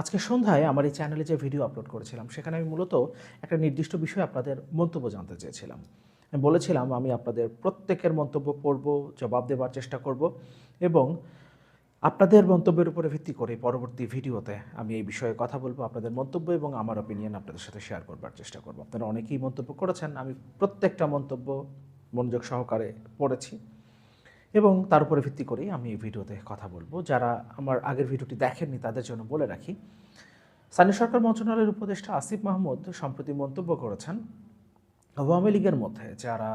আজকে সন্ধ্যায় আমার এই চ্যানেলে যে ভিডিও আপলোড করেছিলাম, সেখানে আমি মূলত একটা নির্দিষ্ট বিষয়ে আপনাদের মন্তব্য জানতে চেয়েছিলাম। আমি বলেছিলাম, আমি আপনাদের প্রত্যেকের মন্তব্য পড়ব, জবাব দেওয়ার চেষ্টা করব এবং আপনাদের মন্তব্যের উপরে ভিত্তি করে পরবর্তী ভিডিওতে আমি এই বিষয়ে কথা বলব, আপনাদের মন্তব্য এবং আমার অপিনিয়ন আপনাদের সাথে শেয়ার করবার চেষ্টা করব। আপনারা অনেকেই মন্তব্য করেছেন, আমি প্রত্যেকটা মন্তব্য মনোযোগ সহকারে পড়েছি। এবং তার উপরে ভিত্তি করেই আমি এই ভিডিওতে কথা বলব। যারা আমার আগের ভিডিওটি দেখেননি, তাদের জন্য বলে রাখি, স্থানীয় সরকার মন্ত্রণালয়ের উপদেষ্টা আসিফ মাহমুদ সম্প্রতি মন্তব্য করেছেন, আওয়ামী লীগের মধ্যে যারা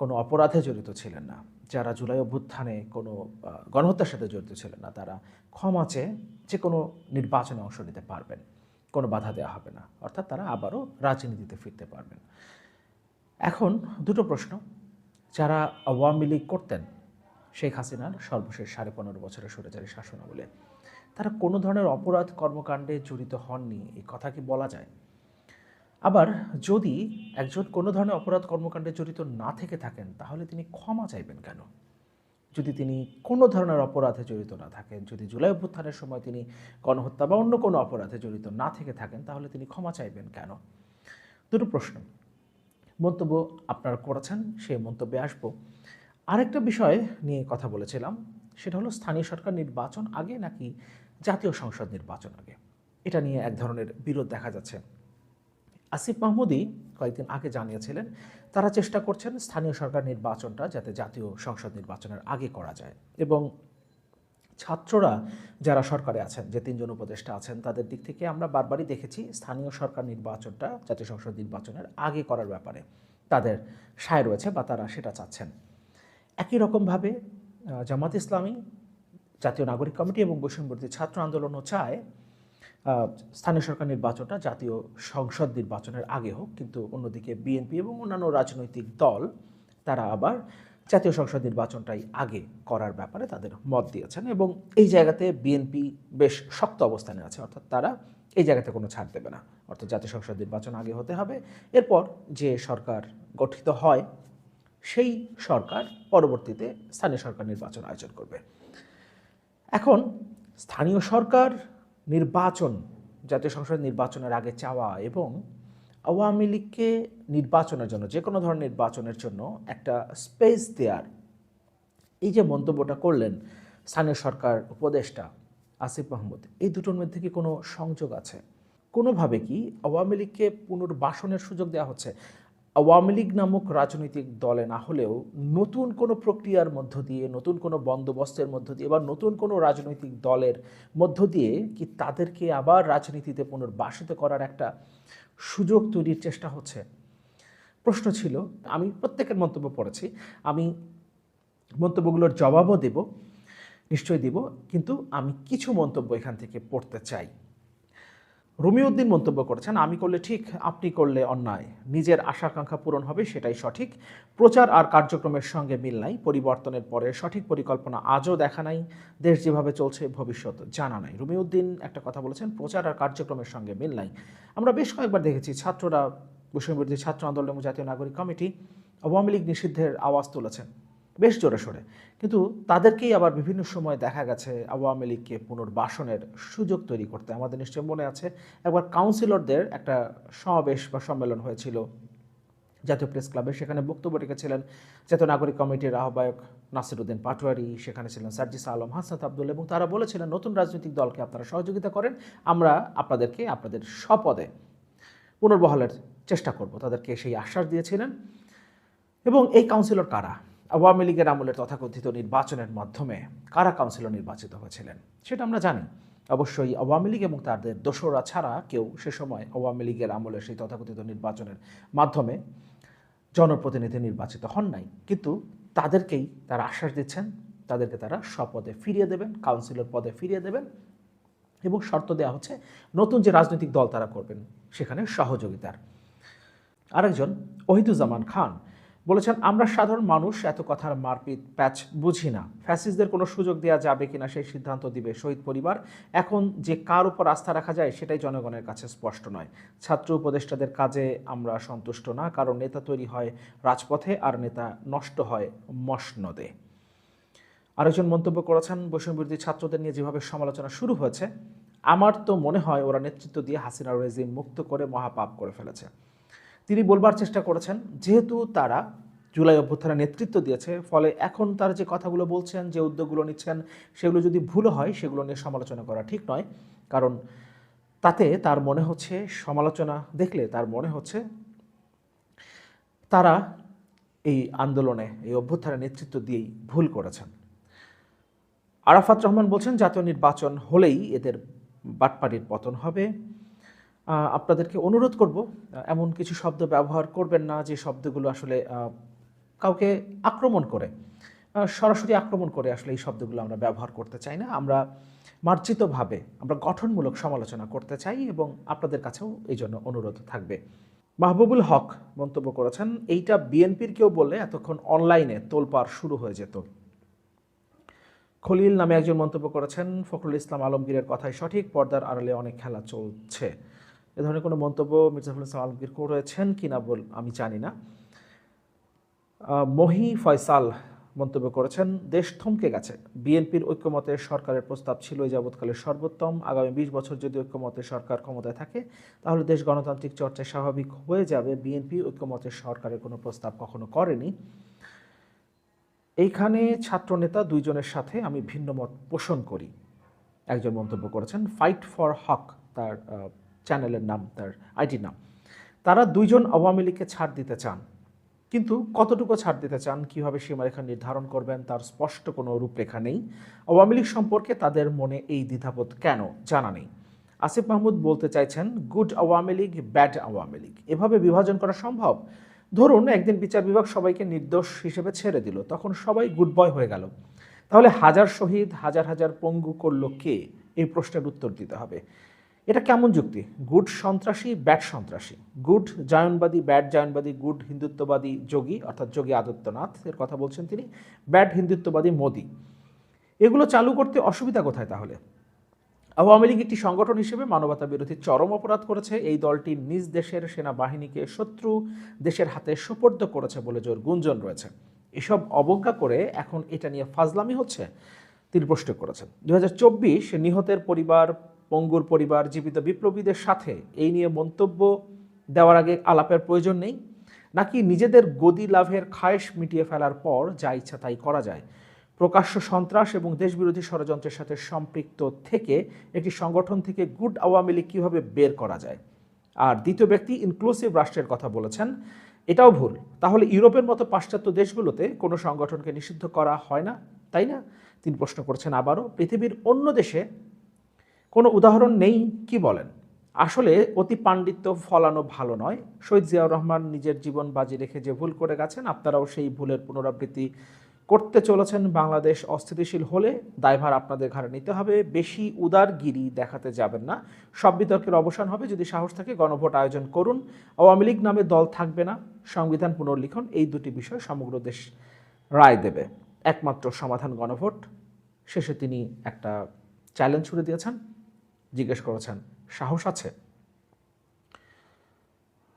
কোনো অপরাধে জড়িত ছিলেন না, যারা জুলাই অভ্যুত্থানে কোনো গণহত্যার সাথে জড়িত ছিলেন না, তারা ক্ষমা চেয়ে যে কোনো নির্বাচনে অংশ নিতে পারবেন, কোনো বাধা দেওয়া হবে না, অর্থাৎ তারা আবারও রাজনীতিতে ফিরতে পারবেন। এখন দুটো প্রশ্ন, যারা আওয়ামী লীগ করতেন শেখ হাসিনার সর্বশেষ সাড়ে পনেরো বছরের স্বৈরাচারী শাসনামলে। তারা কোনো ধরনের অপরাধ কর্মকাণ্ডে জড়িত হননি এই কথা কি বলা যায়? আবার যদি একজন কোনো ধরনের অপরাধ কর্মকাণ্ডে জড়িত না থেকে থাকেন, তাহলে তিনি ক্ষমা চাইবেন কেন? যদি তিনি কোনো ধরনের অপরাধে জড়িত না থাকেন, যদি জুলাই অভ্যুত্থানের সময় তিনি গণহত্যা বা অন্য কোনো অপরাধে জড়িত না থেকে থাকেন, তাহলে তিনি ক্ষমা চাইবেন কেন? দুটো প্রশ্ন। মন্তব্য আপনারা করেছেন সেই মন্তব্যে আসব। আরেকটা বিষয় নিয়ে কথা বলেছিলাম, সেটা হলো স্থানীয় সরকার নির্বাচন আগে নাকি জাতীয় সংসদ নির্বাচন আগে? এটা নিয়ে এক ধরনের বিরোধ দেখা যাচ্ছে। আসিফ মাহমুদি কয়েকদিন আগে জানিয়েছিলেন, তারা চেষ্টা করছেন স্থানীয় সরকার নির্বাচনটা যাতে জাতীয় সংসদ নির্বাচনের আগে করা যায়। এবং ছাত্ররা যারা সরকারে আছেন, যে তিনজন উপদেষ্টা আছেন, তাদের দিক থেকে আমরা বারবারই দেখেছি স্থানীয় সরকার নির্বাচনটা জাতীয় সংসদ নির্বাচনের আগে করার ব্যাপারে তাদের সায় রয়েছে বা তারা সেটা চাচ্ছেন। একই রকমভাবে জামাত ইসলামী, জাতীয় নাগরিক কমিটি এবং বৈষম্যবর্তী ছাত্র আন্দোলনও চায় স্থানীয় সরকার নির্বাচনটা জাতীয় সংসদ নির্বাচনের আগে হোক, কিন্তু অন্যদিকে বিএনপি এবং অন্যান্য রাজনৈতিক দল, তারা আবার জাতীয় সংসদ নির্বাচনটাই আগে করার ব্যাপারে তাদের মত দিয়েছেন এবং এই জায়গাতে বিএনপি বেশ শক্ত অবস্থানে আছে, অর্থাৎ তারা এই জায়গাতে কোনো ছাড় দেবে না। অর্থাৎ জাতীয় সংসদ নির্বাচন আগে হতে হবে। এরপর যে সরকার গঠিত হয় সেই সরকার পরবর্তীতে স্থানীয় সরকার নির্বাচন আয়োজন করবে। এখন স্থানীয় সরকার নির্বাচন, জাতীয় সংসদ নির্বাচনের আগে চাওয়া এবং আওয়ামী লীগকে নির্বাচনের জন্য, যে কোনো ধরনের নির্বাচনের জন্য একটা স্পেস দেওয়ার এই যে মন্তব্যটা করলেন স্থানীয় সরকার উপদেষ্টা আসিফ মাহমুদ, এই দুটোর মধ্যে কি কোনো সংযোগ আছে? কোনোভাবে কি আওয়ামী লীগকে পুনর্বাসনের সুযোগ দেওয়া হচ্ছে? আওয়ামী লীগ নামক রাজনৈতিক দলে না হলেও নতুন কোনো প্রক্রিয়ার মধ্য দিয়ে, নতুন কোনো বন্দোবস্তের মধ্য দিয়ে বা নতুন কোনো রাজনৈতিক দলের মধ্য দিয়ে কি তাদেরকে আবার রাজনীতিতে পুনর্বাসিত করার একটা সুযোগ তৈরির চেষ্টা হচ্ছে? প্রশ্ন ছিল, আমি প্রত্যেকের মন্তব্য পড়েছি, আমি মন্তব্যগুলোর জবাবও দেব, নিশ্চয়ই দেব, কিন্তু আমি কিছু মন্তব্য এখান থেকে পড়তে চাই। রুমিউদ্দিন মন্তব্য করেছেন, আমি করলে ঠিক, আপনি করলে অন্যায়। নিজের আশাকাঙ্ক্ষা পূরণ হবে, সেটাই সঠিক। প্রচার আর কার্যক্রমের সঙ্গে মিল নাই, পরিবর্তনের পরে সঠিক পরিকল্পনা আজও দেখা নাই। দেশ যেভাবে চলছে, ভবিষ্যৎ জানা নাই। রুমিউদ্দিন একটা কথা বলেছেন, প্রচার আর কার্যক্রমের সঙ্গে মিল নাই। আমরা বেশ কয়েকবার দেখেছি, ছাত্ররা বৈষম্যবিরোধী ছাত্র আন্দোলন এবং জাতীয় নাগরিক কমিটি আওয়ামী লীগ নিষিদ্ধের আওয়াজ তুলেছেন। বেশ জোরে সোরে কিন্তু তাদেরকেই আবার বিভিন্ন সময় দেখা গেছে আওয়ামী লীগকে পুনর্বাসনের সুযোগ তৈরি করতে। আমাদের নিশ্চয় মনে আছে, একবার কাউন্সিলরদের একটা সমাবেশ বা সম্মেলন হয়েছিল। জাতীয় প্রেস ক্লাবে সেখানে বক্তব্য রেখেছিলেন জাতীয় নাগরিক কমিটির আহ্বায়ক নাসিরুদ্দিন পাটোয়ারি, সেখানে ছিলেন সার্জিস আলম, হাসনাত আব্দুল, এবং তারা বলেছিলেন, নতুন রাজনৈতিক দলকে আপনারা সহযোগিতা করেন, আমরা আপনাদেরকে আপনাদের স্বপদে পুনর্বহালের চেষ্টা করব। তাদেরকে সেই আশ্বাস দিয়েছিলেন। এবং এই কাউন্সিলর কারা? আওয়ামী লীগের আমলের তথাকথিত নির্বাচনের মাধ্যমে কারা কাউন্সিলর নির্বাচিত হয়েছিলেন, সেটা আমরা জানি। অবশ্যই আওয়ামী লীগ এবং তাদের দোসরা ছাড়া কেউ সে সময় আওয়ামী লীগের আমলে সেই তথাকথিত নির্বাচনের মাধ্যমে জনপ্রতিনিধি নির্বাচিত হন নাই। কিন্তু তাদেরকেই তারা আশ্বাস দিচ্ছেন, তাদেরকে তারা স্বপদে ফিরিয়ে দেবেন, কাউন্সিলর পদে ফিরিয়ে দেবেন এবং শর্ত দেওয়া হচ্ছে নতুন যে রাজনৈতিক দল তারা করবেন, সেখানে সহযোগিতার। আরেকজন, ওহিদুজ্জামান খান বলেছেন, আমরা সাধারণ মানুষ, এত কথার মারপিট, প্যাচ বুঝি না। ফ্যাসিস্টদের কোনো সুযোগ দেওয়া যাবে কিনা সেই সিদ্ধান্ত দিবে শহীদ পরিবার। এখন যে কার উপর আস্থা রাখা যায়, সেটাই জনগণের কাছে স্পষ্ট নয়। ছাত্র উপদেষ্টাদের কাজে আমরা সন্তুষ্ট না, কারণ নেতা তৈরি হয় রাজপথে আর নেতা নষ্ট হয় মসনদে। আরেকজন মন্তব্য করেছেন বৈষম্যবিরোধী ছাত্রদের নিয়ে যেভাবে সমালোচনা শুরু হয়েছে, আমার তো মনে হয় ওরা নেতৃত্ব দিয়ে হাসিনা রেজিম মুক্ত করে মহাপাপ করে ফেলেছে। তিনি বলবার চেষ্টা করেছেন, যেহেতু তারা জুলাই অভ্যুত্থানে নেতৃত্ব দিয়েছে, ফলে এখন তারা যে কথাগুলো বলছেন, যে উদ্যোগগুলো নিচ্ছেন, সেগুলো যদি ভুল হয়, সেগুলো নিয়ে সমালোচনা করা ঠিক নয়। কারণ তাতে তার মনে হচ্ছে, সমালোচনা দেখলে তার মনে হচ্ছে, তারা এই আন্দোলনে, এই অভ্যুত্থানে নেতৃত্ব দিয়েই ভুল করেছেন। আরাফাত রহমান বলছেন, জাতীয় নির্বাচন হলেই এদের বাটপাড়ির পতন হবে। আপনাদেরকে অনুরোধ করব এমন কিছু শব্দ ব্যবহার করবেন না যে শব্দগুলো আসলে কাউকে আক্রমণ করে। সরাসরি আক্রমণ করে আসলে এই শব্দগুলো আমরা ব্যবহার করতে চাই না। আমরা মার্জিতভাবে, আমরা গঠনমূলক সমালোচনা করতে চাই এবং আপনাদের কাছেও এই জন্য অনুরোধ থাকবে। মাহবুবুল হক মন্তব্য করেছেন, এইটা বিএনপির কেউ বললে এতক্ষণ অনলাইনে তোলপাড় শুরু হয়ে যেত। খলিল নামে একজন মন্তব্য করেছেন, ফখরুল ইসলাম আলমগীরের কথাই সঠিক, পর্দার আড়ালে অনেক খেলা চলছে। এ ধরনের কোনো মন্তব্য মির্জাফুল ইসলাম আলমগীর করেছেন কিনা বল আমি জানি না। মহি ফয়সাল মন্তব্য করেছেন, দেশ থমকে গেছে। বিএনপির ঐক্যমতের সরকারের প্রস্তাব ছিল যাবৎকালের সর্বোত্তম। আগামী বিশ বছর যদি ঐক্যমতের সরকার ক্ষমতায় থাকে, তাহলে দেশ গণতান্ত্রিক চর্চায় স্বাভাবিক হয়ে যাবে। বিএনপি ঐক্যমতের সরকারের কোনো প্রস্তাব কখনো করেনি। এইখানে ছাত্রনেতা দুইজনের সাথে আমি ভিন্ন মত পোষণ করি। একজন মন্তব্য করেছেন, ফাইট ফর হক তার চ্যানেলের নাম তার আইডির নাম। তারা দুইজন আওয়ামী লীগকে ছাড় দিতে চান। কিন্তু কতটুকু ছাড় দিতে চান, কীভাবে সীমারেখা নির্ধারণ করবেন, তার স্পষ্ট কোনো রূপরেখা নেই। আওয়ামী লীগ সম্পর্কে তাদের মনে এই দ্বিধাবোধ কেন জানা নেই। আসিফ মাহমুদ বলতে চাইছেন, গুড আওয়ামী লীগ, ব্যাড আওয়ামী লীগ। এভাবে বিভাজন করা সম্ভব? ধরুন, একদিন বিচার বিভাগ সবাইকে নির্দোষ হিসেবে ছেড়ে দিল, তখন সবাই গুড বয় হয়ে গেল। তাহলে হাজার শহীদ, হাজার হাজার পঙ্গু করল কে? এই প্রশ্নের উত্তর দিতে হবে। এটা কেমন যুক্তি? গুড সন্ত্রাসী, ব্যাড সন্ত্রাসী। গুড জায়নবাদী, ব্যাড জায়নবাদী, গুড হিন্দুত্ববাদী যোগী, অর্থাৎ যোগী আদিত্যনাথ, এর কথা বলছেন তিনি, ব্যাড হিন্দুত্ববাদী মোদী। এগুলো চালু করতে অসুবিধা কোথায় তাহলে? আওয়ামী লীগ একটি সংগঠন হিসেবে মানবতা বিরোধী চরম অপরাধ করেছে। এই দলটি নিজ দেশের সেনাবাহিনীকে শত্রু, দেশের হাতে সুপর্দ করেছে বলে জোর গুঞ্জন রয়েছে। এসব অবজ্ঞা করে এখন এটা নিয়ে ফাজলামি হচ্ছে, তিনি প্রশ্ন করেছেন। দুই হাজার চব্বিশ নিহতের পরিবার পঙ্গুর পরিবার, জীবিত বিপ্লবীদের সাথে এই নিয়ে মন্তব্য দেওয়ার আগে আলাপের প্রয়োজন নেই। নাকি নিজেদের গদি লাভের খায়েশ মিটিয়ে ফেলার পর যা ইচ্ছা তাই করা যায়। প্রকাশ্য সন্ত্রাস এবং দেশবিরোধী ষড়যন্ত্রের সাথে সম্পৃক্ত থেকে একটি সংগঠন থেকে গুড আওয়ামী লীগ কীভাবে বের করা যায়? আর দ্বিতীয় ব্যক্তি ইনক্লুসিভ রাষ্ট্রের কথা বলেছেন, এটাও ভুল। তাহলে ইউরোপের মতো পাশ্চাত্য দেশগুলোতে কোনো সংগঠনকে নিষিদ্ধ করা হয় না, তাই না? তিনি প্রশ্ন করছেন আবারও। পৃথিবীর অন্য দেশে কোনো উদাহরণ নেই, কি বলেন? আসলে অতি পাণ্ডিত্য ফলানো ভালো নয়। শহীদ জিয়াউর রহমান নিজের জীবন বাজি রেখে যে ভুল করে গেছেন, আপনারাও সেই ভুলের পুনরাবৃত্তি করতে চলেছেন বাংলাদেশ অস্থিতিশীল হলে। দায়ভার আপনাদের ঘাড়ে নিতে হবে, বেশি উদারগিরি দেখাতে যাবেন না। সব বিতর্কের অবসান হবে, যদি সাহস থাকে গণভোট আয়োজন করুন। আওয়ামী লীগ নামে দল থাকবে না। সংবিধান পুনর্লিখন, এই দুটি বিষয় সমগ্র দেশ রায় দেবে। একমাত্র সমাধান গণভোট। শেষে তিনি একটা চ্যালেঞ্জ ছুড়ে দিয়েছেন। জিজ্ঞেস করেছেন, সাহস আছে?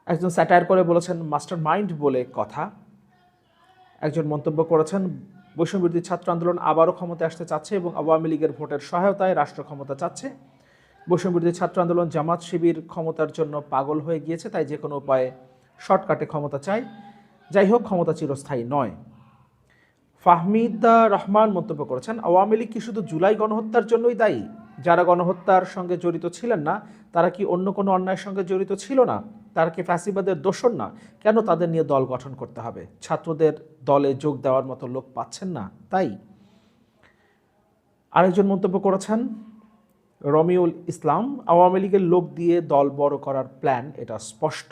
একজন স্যাটায়ার করে বলেছেন মাস্টার মাইন্ড বলে কথা। একজন মন্তব্য করেছেন, বৈষম্যবিরোধী ছাত্র আন্দোলন আবারও ক্ষমতায় আসতে চাচ্ছে এবং আওয়ামী লীগের ভোটের সহায়তায় রাষ্ট্র ক্ষমতা চাচ্ছে। বৈষম্যবিরোধী ছাত্র আন্দোলন, জামাত শিবির ক্ষমতার জন্য পাগল হয়ে গিয়েছে, তাই যে কোনো উপায়ে শর্টকাটে ক্ষমতা চাই। যাই হোক, ক্ষমতা চিরস্থায়ী নয়। ফাহমিদা রহমান মন্তব্য করেছেন, আওয়ামী লীগ কি শুধু জুলাই গণহত্যার জন্যই দায়ী? যারা গণহত্যার সঙ্গে জড়িত ছিলেন না, তারা কি অন্য কোনো অন্যায়ের সঙ্গে জড়িত ছিল না? তারা কি ফ্যাসিবাদের দোষর না? কেন তাদের নিয়ে দল গঠন করতে হবে? ছাত্রদের দলে যোগ দেওয়ার মতো লোক পাচ্ছেন না, তাই? আরেকজন মন্তব্য করেছেন, রমিউল ইসলাম, আওয়ামী লীগের লোক দিয়ে দল বড় করার প্ল্যান, এটা স্পষ্ট।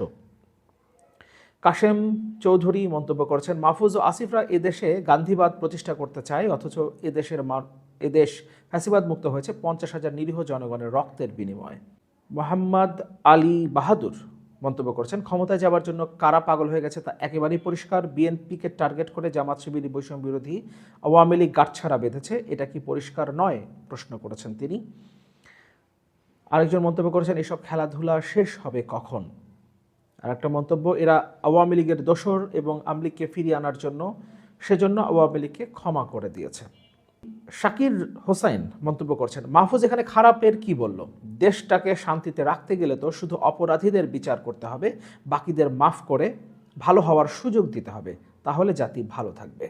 কাশেম চৌধুরী মন্তব্য করেছেন, মাহফুজ ও আসিফরা এদেশে গান্ধীবাদ প্রতিষ্ঠা করতে চায়, অথচ এদেশের এদেশ ফ্যাসিবাদ মুক্ত হয়েছে পঞ্চাশ হাজার নিরীহ জনগণের রক্তের বিনিময়ে। মোহাম্মদ আলী বাহাদুর মন্তব্য করেছেন, ক্ষমতায় যাওয়ার জন্য কারা পাগল হয়ে গেছে তা একেবারেই পরিষ্কার। বিএনপিকে টার্গেট করে জামাত শিবির বৈষম্য বিরোধী আওয়ামী লীগ গাঁটছাড়া বেঁধেছে, এটা কি পরিষ্কার নয়? প্রশ্ন করেছেন তিনি। আরেকজন মন্তব্য করেছেন, এসব খেলাধুলা শেষ হবে কখন? আর একটা মন্তব্য, এরা আওয়ামী লীগের দোসর এবং আমলিগকে ফিরিয়ে আনার জন্য, সেজন্য আওয়ামী লীগকে ক্ষমা করে দিয়েছে। শাকির হোসাইন মন্তব্য করছেন, মাহফুজ এখানে খারাপের কি বলল? দেশটাকে শান্তিতে রাখতে গেলে তো শুধু অপরাধীদের বিচার করতে হবে, বাকিদের মাফ করে ভালো হওয়ার সুযোগ দিতে হবে, তাহলে জাতি ভালো থাকবে।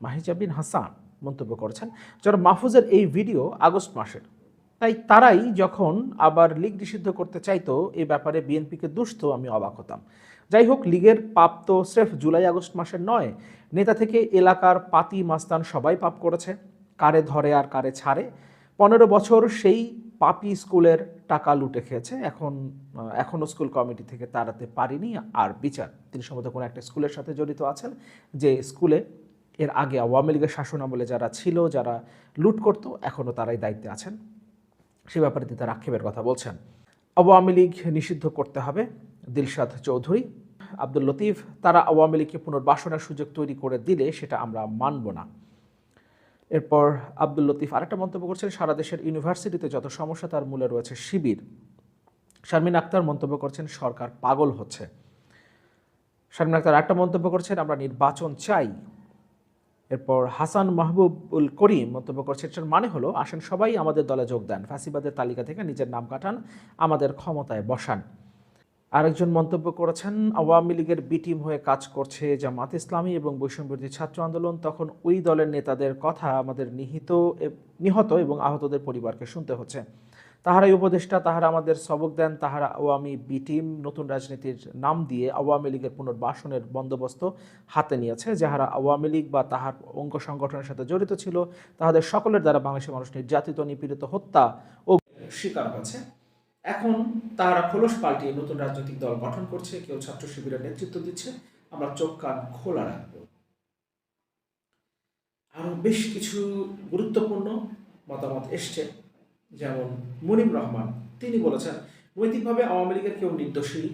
মাহিজাবিন হাসান মন্তব্য করছেন, যারা মাহফুজের এই ভিডিও আগস্ট মাসের, তাই তারাই যখন আবার লীগ নিষিদ্ধ করতে চাইতো এই ব্যাপারে বিএনপিকে দুষ্ট, আমি অবাক হতাম। যাই হোক, লীগের পাপ তো স্রেফ জুলাই আগস্ট মাসের নয়, নেতা থেকে এলাকার পাতি মাস্তান সবাই পাপ করেছে। কারে ধরে আর কারে ছাড়ে। পনেরো বছর সেই পাপি স্কুলের টাকা লুটে খেয়েছে। এখন এখনও স্কুল কমিটি থেকে তাড়াতে পারিনি। আর বিচার, তিনি সম্ভবত কোনো একটা স্কুলের সাথে জড়িত আছেন, যে স্কুলে এর আগে আওয়ামী লীগের শাসন আমলে যারা ছিল, যারা লুট করতো এখনও তারাই দায়িত্বে আছেন। সে ব্যাপারে তিনি তার আক্ষেপের কথা বলছেন। আওয়ামী লীগ নিষিদ্ধ করতে হবে দিলশাদ চৌধুরী। আব্দুল লতিফ, তারা আওয়ামী লীগকে পুনর্বাসনের সুযোগ তৈরি করে দিলে সেটা আমরা মানব না। এরপর আব্দুল লতিফ আরেকটা মন্তব্য করছেন, সারা দেশের ইউনিভার্সিটিতে যত সমস্যা তার মূলে রয়েছে শিবির। শারমিন আক্তার মন্তব্য করছেন, সরকার পাগল হচ্ছে। শারমিন আক্তার একটা মন্তব্য করছেন, আমরা নির্বাচন চাই। এরপর হাসান মাহবুবুল করিম মন্তব্য করছেন, এটার মানে হলো, আসেন সবাই আমাদের দলে যোগ দেন, ফ্যাসিবাদের তালিকা থেকে নিজের নাম কাটান, আমাদের ক্ষমতায় বসান। আরেকজন মন্তব্য করেছেন, আওয়ামী লীগের বি টিম হয়ে কাজ করছে জামাত ইসলামী এবং বৈষম্যবিরোধী ছাত্র আন্দোলন, তখন ওই দলের নেতাদের কথা আমাদের নিহিত নিহত এবং আহতদের পরিবারকে শুনতে হচ্ছে। তাহারাই উপদেষ্টা, তাহারা আমাদের সবক দেন, তাহারা আওয়ামী বি টিম নতুন রাজনীতির নাম দিয়ে আওয়ামী লীগের পুনর্বাসনের বন্দোবস্ত হাতে নিয়েছে, যাহারা আওয়ামী লীগ বা তাহার অঙ্গ সংগঠনের সাথে জড়িত ছিল, তাহাদের সকলের দ্বারা বাংলাদেশের মানুষ নির্যাতিত, নিপীড়িত, হত্যা ও শিকার হয়েছে। এখন তারা খোলস পাল্টিয়ে নতুন রাজনৈতিক দল গঠন করছে, কেউ ছাত্র শিবিরের নেতৃত্ব দিচ্ছে, আমরা চোখ কান খোলা রাখব। আরও বেশ কিছু গুরুত্বপূর্ণ মতামত এসছে, যেমন মুনিম রহমান, তিনি বলেছেন, নৈতিকভাবে আওয়ামী লীগের কেউ নির্দোষী,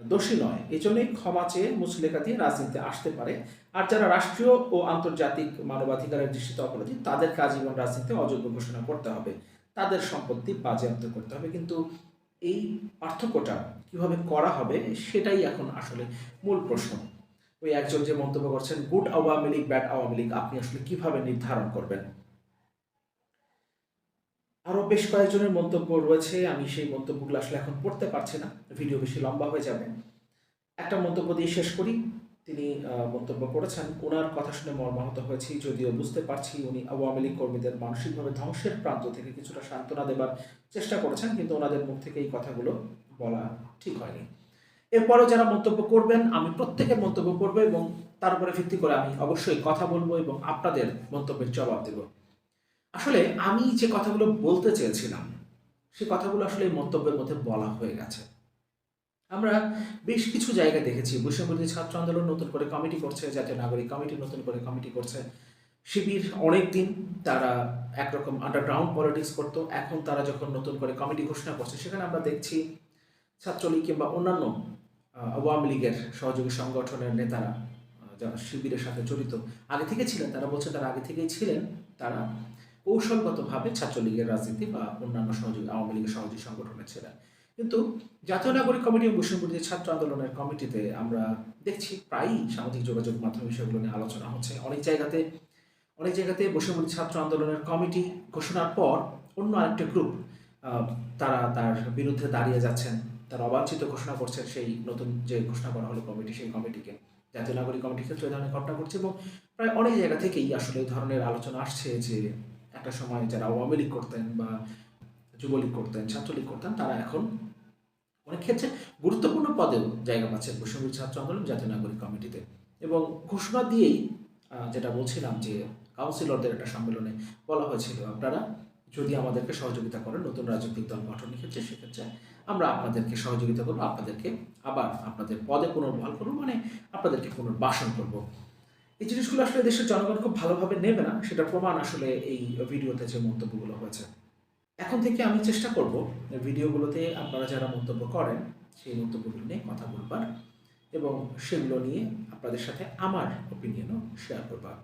দোষী নয়। এই জন্যই ক্ষমা চেয়ে মুসলেখা দিয়ে রাজনীতিতে আসতে পারে। আর যারা রাষ্ট্রীয় ও আন্তর্জাতিক মানবাধিকারের দৃষ্টিতে অপরাধী, তাদেরকে আজীবন রাজনীতিতে অযোগ্য ঘোষণা করতে হবে। তাদের সম্পত্তি বাজেয়াপ্ত করতে হবে। কিন্তু এই পার্থক্যটা কীভাবে করা হবে সেটাই এখন আসলে মূল প্রশ্ন। ওই একজন যে মন্তব্য করছেন, গুড আওয়ামী লীগ, ব্যাড আওয়ামী লীগ আপনি আসলে কীভাবে নির্ধারণ করবেন? আরও বেশ কয়েকজনের মন্তব্য রয়েছে, আমি সেই মন্তব্যগুলো আসলে এখন পড়তে পারছি না, ভিডিও বেশি লম্বা হয়ে যাবে। একটা মন্তব্য দিয়ে শেষ করি। তিনি মন্তব্য করেছেন। ওনার কথা শুনে মর্মাহত হয়েছি, যদিও বুঝতে পারছি উনি আওয়ামী লীগ কর্মীদের মানসিকভাবে ধ্বংসের প্রান্ত থেকে কিছুটা সান্ত্বনা দেবার চেষ্টা করেছেন, কিন্তু ওনাদের মুখ থেকে এই কথাগুলো বলা ঠিক হয়নি। এরপরেও যারা মন্তব্য করবেন, আমি প্রত্যেকের মন্তব্য করব এবং তার উপরে ভিত্তি করে আমি অবশ্যই কথা বলব এবং আপনাদের মন্তব্যের জবাব দেব। আসলে আমি যে কথাগুলো বলতে চেয়েছিলাম, সে কথাগুলো আসলে এই মন্তব্যের মধ্যে বলা হয়ে গেছে। আমরা বেশ কিছু জায়গা দেখেছি। বৈষম্যবিরোধী ছাত্র আন্দোলন নতুন করে কমিটি করছে, জাতীয় নাগরিক কমিটি নতুন করে কমিটি করছে। শিবির অনেক দিন তারা একরকম আন্ডারগ্রাউন্ড পলিটিক্স করতো। এখন তারা যখন নতুন করে কমিটি ঘোষণা করছে, সেখানে আমরা দেখছি ছাত্রলীগ কিংবা অন্যান্য আওয়ামী লীগের সহযোগী সংগঠনের নেতারা যারা শিবিরের সাথে জড়িত, আগে থেকে ছিলেন, তারা বলছে তারা আগে থেকেই ছিলেন। তারা কৌশলগতভাবে ছাত্রলীগের রাজনীতি বা অন্যান্য সহযোগী, আওয়ামী লীগের সহযোগী সংগঠনের ছিলেন কিন্তু জাতীয় নাগরিক কমিটি ও বৈষম্যবিরোধী ছাত্র আন্দোলনের কমিটিতে আমরা দেখছি প্রায়ই সামাজিক যোগাযোগ মাধ্যম বিষয়গুলো নিয়ে আলোচনা হচ্ছে। অনেক জায়গাতে অনেক জায়গাতে বৈষম্যবিরোধী ছাত্র আন্দোলনের কমিটি ঘোষণার পর অন্য আরেকটা গ্রুপ তারা তার বিরুদ্ধে দাঁড়িয়ে যাচ্ছেন, তারা অবাঞ্ছিত ঘোষণা করছেন সেই নতুন যে ঘোষণা করা হলো কমিটি, সেই কমিটিকে। জাতীয় নাগরিক কমিটির ক্ষেত্রে এই ধরনের ঘটনা ঘটছে এবং প্রায় অনেক জায়গা থেকেই আসলে এই ধরনের আলোচনা আসছে যে একটা সময় যারা আওয়ামী লীগ করতেন বা যুবলীগ করতেন, ছাত্রলীগ করতেন, তারা এখন অনেক ক্ষেত্রে গুরুত্বপূর্ণ পদেও জায়গা পাচ্ছে বৈষম্য ছাত্র আন্দোলন, জাতীয় নাগরিক কমিটিতে। এবং ঘোষণা দিয়েই যেটা বলছিলাম যে কাউন্সিলরদের একটা সম্মেলনে বলা হয়েছিল, আপনারা যদি আমাদেরকে সহযোগিতা করেন নতুন রাজনৈতিক দল গঠনের ক্ষেত্রে, সেক্ষেত্রে আমরা আপনাদেরকে সহযোগিতা করব, আপনাদেরকে আবার আপনাদের পদে পুনর্বহাল করব মানে আপনাদেরকে পুনর্বাসন করব। এই জিনিসগুলো আসলে দেশের জনগণ খুব ভালোভাবে নেবে না সেটা প্রমাণ আসলে এই ভিডিওতে যে মন্তব্যগুলো হয়েছে। এখন থেকে আমি চেষ্টা করব ভিডিওগুলোতে আপনারা যারা মন্তব্য করেন, সেই মন্তব্যগুলো নিয়ে কথা বলবার এবং সেগুলো নিয়ে আপনাদের সাথে আমার ওপিনিয়নও শেয়ার করবার।